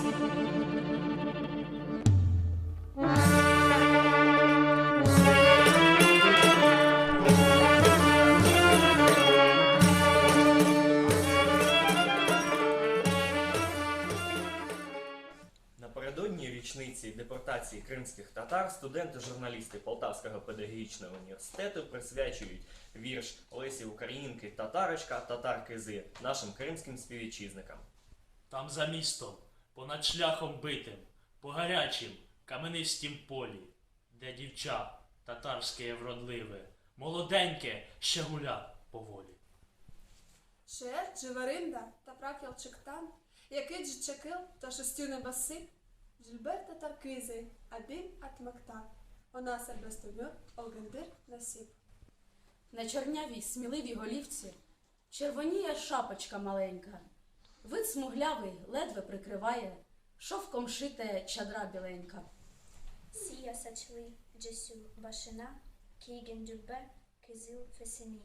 Напередодні річниці депортації кримських татар студенти-журналісти Полтавського педагогічного університету присвячують вірш Лесі Українки Татарочка татарки кизи нашим кримським співвітчизникам. Там за містом понад шляхом битим, по гарячим, каменистім полі, де дівча татарське вродливе, молоденьке ще гуля поволі. Шер, Джеваринда та пракіл Чектан, який джичекил та шестюне басип, Жильберта Таркизи, Абім Атмакта, Она сербестомьор, Олгендир Насіп. На чорнявій сміливій голівці червоніє шапочка маленька. Вид смуглявий ледве прикриває, шовком шите чадра біленька. Siyah saçlı cesur başına, Keygen cübbe, kızıl fesini.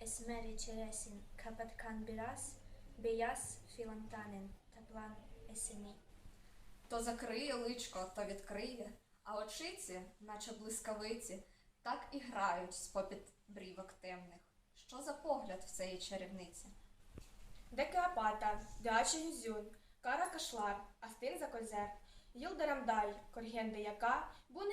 Esmer içeresin kapatkan biraz, beyaz filantanen taplan eseni. То закриє личко, то відкриє, а очиці, наче блискавиці, так і грають з-попід брівок темних. Що за погляд в цієї чарівниці? De Kleopatra, de Açı Hüzün, Kara Kaşlar, Astin Zakozer, Yıldırım Day, Korhende Yaka, Bu